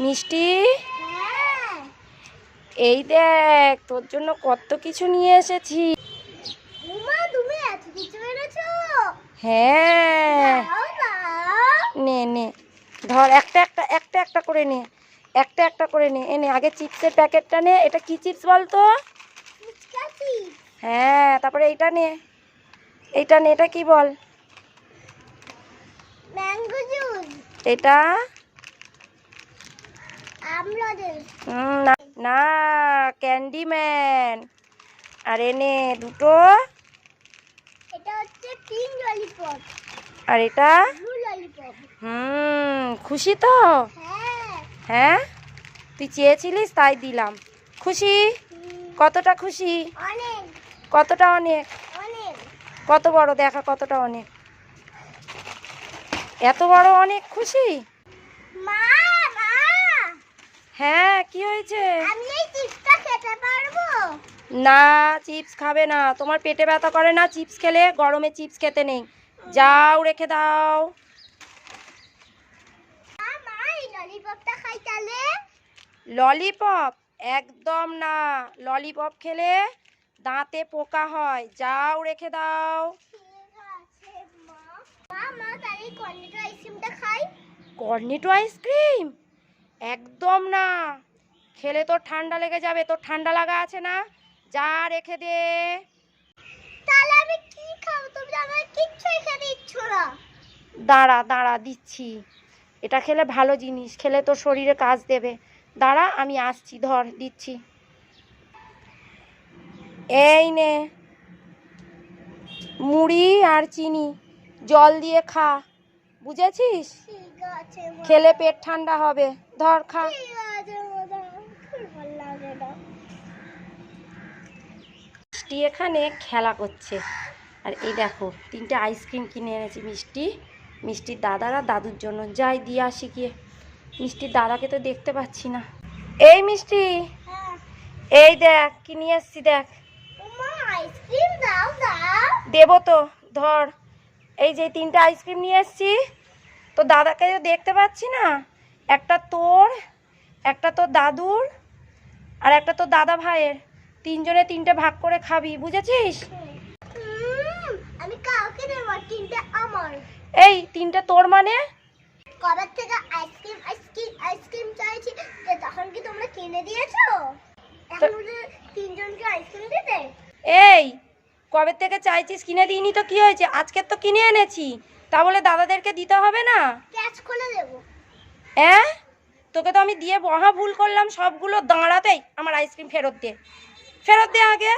মিষ্টি? হ্যাঁ। এই দেখ তোর জন্য কত কিছু নিয়ে এসেছি। হ্যাঁ। নে। নে ধর একটা একটা একটা একটা করে নে। একটা একটা করে নে। এনে আগে চিপসের প্যাকেটটা নে। এটা কি চিপস বলতো? হ্যাঁ তারপরে এইটা নে। এইটা নে এটা কি বল? এটা? না না ক্যান্ডিম্যান। আর এনে দুটো। এটা হচ্ছে পিঙ্ক ললিপপ আর এটা? হুম খুশি তো? হ্যাঁ। হ্যাঁ? তুই চেয়েছিলিস তাই দিলাম। খুশি? কতটা খুশি? কতটা অনেক। কত বড় দেখা কতটা অনেক। এত বড় অনেক খুশি? মা! হ্যাঁ কি হয়েছে? আমি এই চিপসটা খেতে পারব? না চিপস খাবে না। তোমার পেটে ব্যথা করে না চিপস খেলে? গরমে চিপস খেতে নেই। যাও রেখে দাও। ললিপপ? একদম না। ললিপপ খেলে দাঁতে পোকা হয়। যাও রেখে দাও। আইসক্রিমটা খাই। Cornetto ice cream? একদম না। খেলে তোর ঠান্ডা লেগে যাবে। তোর ঠান্ডা লাগা আছে না? যা রেখে দে। তাহলে আমি কি খাব? তুমি আমার কিচ্ছুই খেতে ইচ্ছ না। দাঁড়া দাঁড়া দিচ্ছি। এটা খেলে ভালো জিনিস। খেলে তোর শরীরে কাজ দেবে। দাঁড়া আমি আসছি। ধর দিচ্ছি। এই নে। মুড়ি আর চিনি। জল দিয়ে খা। বুঝেছিস? খেলে পেট ঠান্ডা হবে। ধর, খা। মিষ্টি এখানে খেলা করছে। আর এই দেখো, তিনটে আইসক্রিম কিনে এনেছি মিষ্টি। মিষ্টির দাদারা দাদুর জন্য যাই দিয়ে আসি গিয়ে। মিষ্টির দাদাকে তো দেখতে পাচ্ছি না। এই মিষ্টি, এই দেখ, কি নিয়ে এসছি দেখ। দেবো তো, ধর। এই যে তিনটে আইসক্রিম নিয়ে এসছি। তো দাদাকে দেখতে পাচ্ছি না। একটা একটা তোর দাদুর আর একটা তোর দাদা ভাইয়ের। তিনজনে তিনটে ভাগ করে খাবি বুঝেছিস? আমি কাউকে দেবো তিনটে আমার। এই তিনটে তোর মানে? কবে থেকে আইসক্রিম আইসক্রিম আইসক্রিম চাইছি তখন কি তোমরা কিনে দিয়েছ? এখন তিনজনকে আইসক্রিম দিতে? এই কবে থেকে চাইছিস? কিনে দিইনি তো কি হয়েছে? আজকের তো কিনে এনেছি। তা বলে দাদাদেরকে দিতে হবে না? করে দেবো। হ্যাঁ তোকে তো আমি দিয়ে মহা ভুল করলাম সবগুলো দাঁড়াতেই আমার আইসক্রিম ফেরত দে। ফেরত দে আগে।